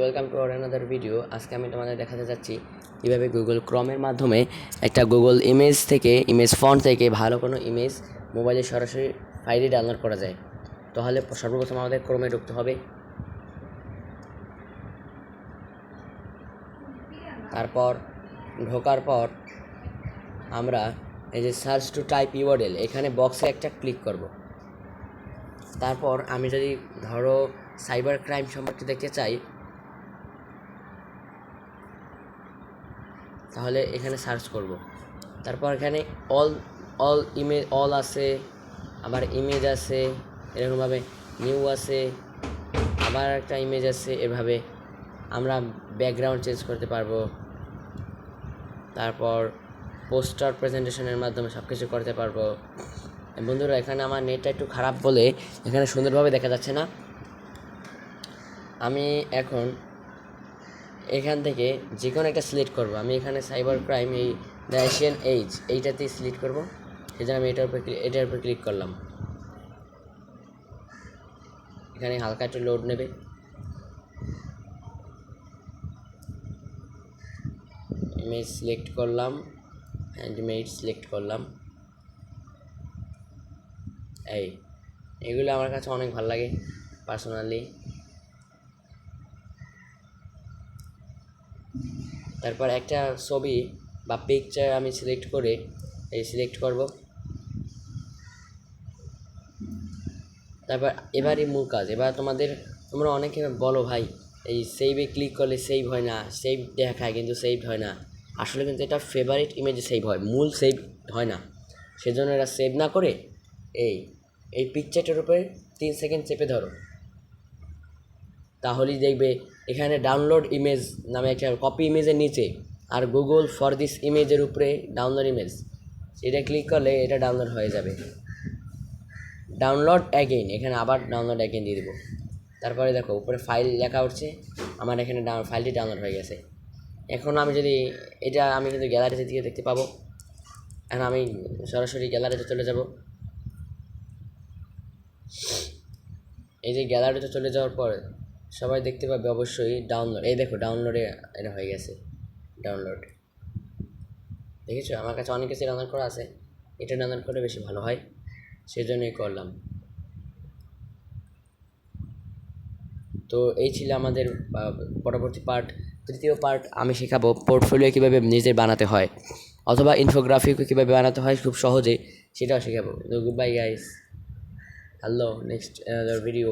Welcome to another video আজকে আমি তোমাদের দেখাতে যাচ্ছি কীভাবে গুগল ক্রমের মাধ্যমে একটা গুগল ইমেজ থেকে ইমেজ ফন্ট থেকে ভালো কোনো ইমেজ মোবাইলে সরাসরি ফাইলে ডাউনলোড করা যায়। তাহলে সর্বপ্রথম আমাদের ক্রমে ঢুকতে হবে। তারপর, ঢোকার পর আমরা এই যে সার্চ টু টাইপ ইউআরএল এখানে বক্সে একটা ক্লিক করব। তারপর আমি যদি ধরো সাইবার ক্রাইম সম্পর্কে দেখতে চাই তাহলে এখানে সার্চ করব। তারপর এখানে অল অল ইমেজ অল আছে, আবার ইমেজ আছে, এরকমভাবে নিউ আছে, আবার একটা ইমেজ আছে, এভাবে আমরা ব্যাকগ্রাউন্ড চেঞ্জ করতে পারব। তারপর পোস্টার প্রেজেন্টেশনের মাধ্যমে সব কিছু করতে পারব। বন্ধুরা, এখানে আমার নেটটা একটু খারাপ বলে এখানে সুন্দরভাবে দেখা যাচ্ছে না। আমি এখন এখান থেকে যে কোনো একটা সিলেক্ট করব। আমি এখানে সাইবার ক্রাইম এই দ্য এশিয়ান এইজ এইটাতেই সিলেক্ট করব। সেজন্য আমি এটার উপর এটার উপর ক্লিক করলাম। এখানে হালকা একটু লোড নেবে। ইমেজ সিলেক্ট করলাম অ্যান্ড ইমেজ সিলেক্ট করলাম। এই, এগুলো আমার কাছে অনেক ভালো লাগে পার্সোনালি তারপর একটা ছবি বা পিকচার আমি সিলেক্ট করে এই সিলেক্ট করব। তারপর এবারই মূল কাজ, এবার তোমাদের, তোমরা অনেকে বলো ভাই, এই সেভে ক্লিক করলে সেভ হয় না সেভ দেখায় কিন্তু সেভ হয় না। আসলে কিন্তু এটা ফেভারিট ইমেজে সেভ হয়, মূল সেভ হয় না। সেজন্য এটা সেভ না করে এই এই পিকচারটার উপরে তিন সেকেন্ড চেপে ধরো। তাহলেই দেখবে এখানে ডাউনলোড ইমেজ নামে একটা কপি ইমেজের নিচে আর গুগল ফর দিস ইমেজের উপরে ডাউনলোড ইমেজ এটা ক্লিক করলে এটা ডাউনলোড হয়ে যাবে। ডাউনলোড অ্যাগেইন এখানে আবার ডাউনলোড অ্যাগেইন দিয়ে দেবো। তারপরে দেখো, উপরে ফাইল লেখা উঠছে, আমার এখানে ফাইলটি ডাউনলোড হয়ে গেছে। এখন আমি যদি, এটা আমি কিন্তু গ্যালারিতে দিয়ে দেখতে পাবো। এখন আমি সরাসরি গ্যালারিতে চলে যাব। এই যে গ্যালারিতে চলে যাওয়ার পর সবাই দেখতে পাবে অবশ্যই ডাউনলোড এই দেখো ডাউনলোডে এটা হয়ে গেছে ডাউনলোড দেখেছ? আমার কাছে অনেক কিছু ডাউনলোড করা আছে। এটা ডাউনলোড করলে বেশি ভালো হয় সেই জন্যই করলাম। তো এই ছিল আমাদের পরবর্তী পার্ট তৃতীয় পার্ট আমি শেখাবো পোর্টফোলিও কীভাবে নিজের বানাতে হয়, অথবা ইনফোগ্রাফিকও কীভাবে বানাতে হয়, খুব সহজে সেটাও শেখাবো। তো good bye guys hello next video